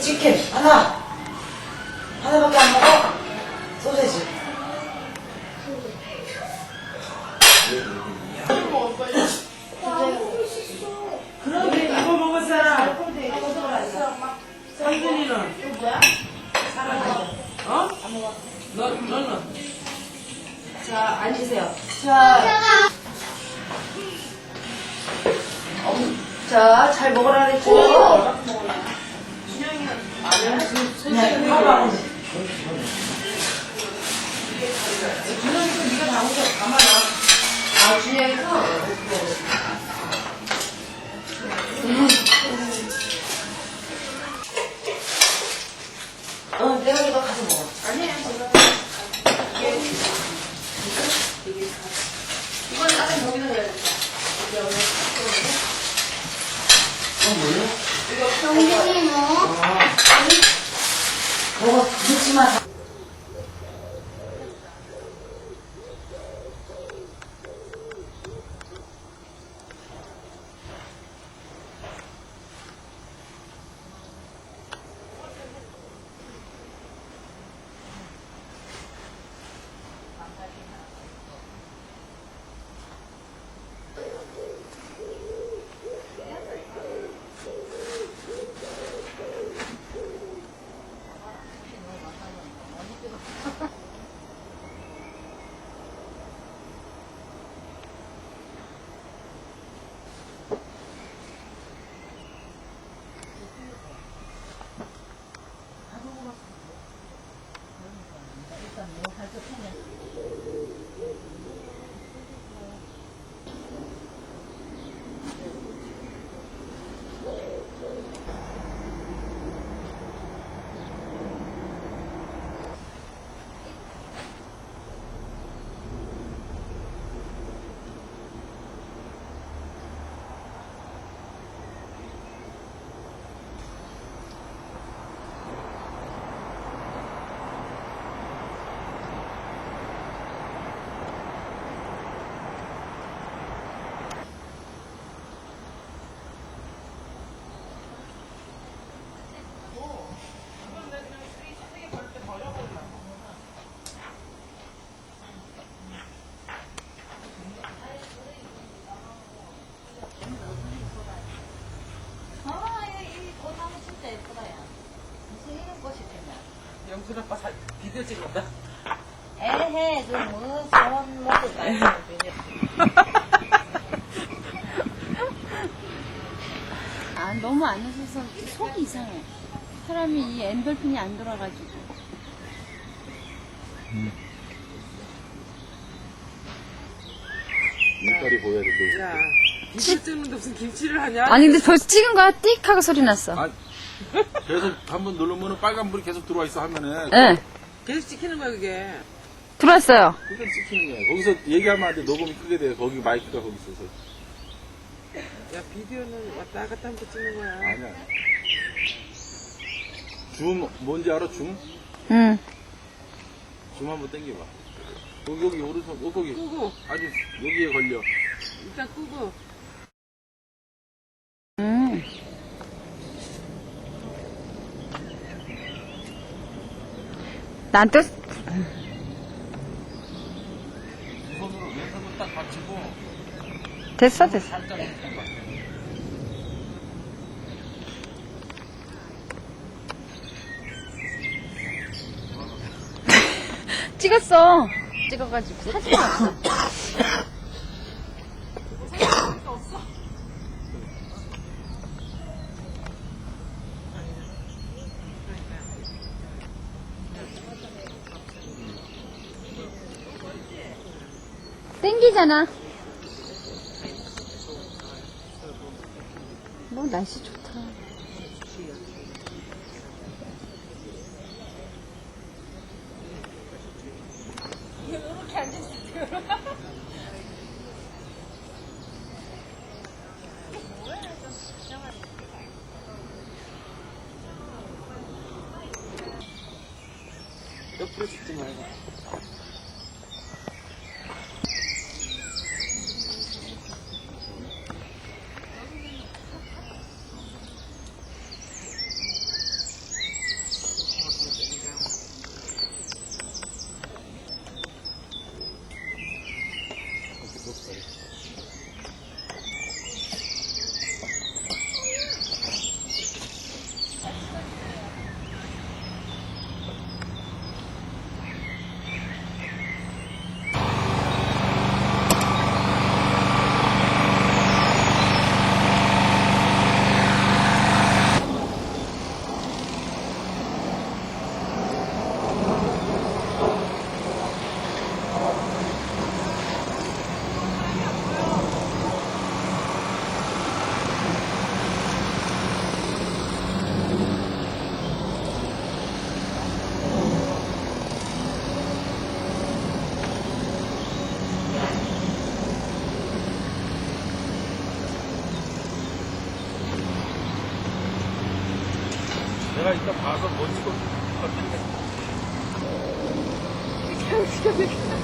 치킨 하나. 하나밖에 안 먹어? 소세지. 그런데 이거 먹을 사람. 성준이는 사라져. 어? 너, 너는? 자, 앉으세요. 자, 자, 잘 먹으라 그랬죠? 준영이도 네가 말아. 아, 준영이도? 어, 내가 이거 가서 먹어. 아니야, 제가. 이건 아까 여기다 해야겠다. 어, 뭐야? 정준이 뭐? 먹어, 늦지 마. 아, 이거 나무 진짜 예쁘다, 야. 무슨 이런 꽃이 피냐. 아빠 사, 비디오 찍었다. 에헤, 저 무슨 먹고 다니는 아, 너무 안 웃어서 속이 이상해. 사람이 이 엔돌핀이 안 돌아가지고. 눈깔이 보여야 돼. 야, 비디오 찍는데 무슨 김치를 하냐? 아니, 근데 벌써 찍은 거야? 띡 하고 소리 났어. 아, 계속 한번 누르면 빨간불이 계속 들어와 있어 하면은 예. 계속 찍히는 거야, 그게. 들어왔어요. 그게 찍히는 거야. 거기서 얘기하면 안 돼. 녹음이 크게 돼. 거기 마이크가 거기 있어서. 야, 비디오는 왔다 갔다 하면서 찍는 거야. 아니야. 줌 뭔지 알아? 줌? 응. 줌 한번 당겨봐. 여기 여기 오른손 어, 거기 끄고, 아주 여기에 걸려. 일단 끄고. 난 또, 두 손으로 왼손으로 딱 받치고 됐어, 됐어. 찍었어. 찍어가지고 사진 봤어. 땡기잖아. 뭐 날씨 좋다. 옆으로 찍지 말고. 내가 이따 봐서 뭔지 좀. 그냥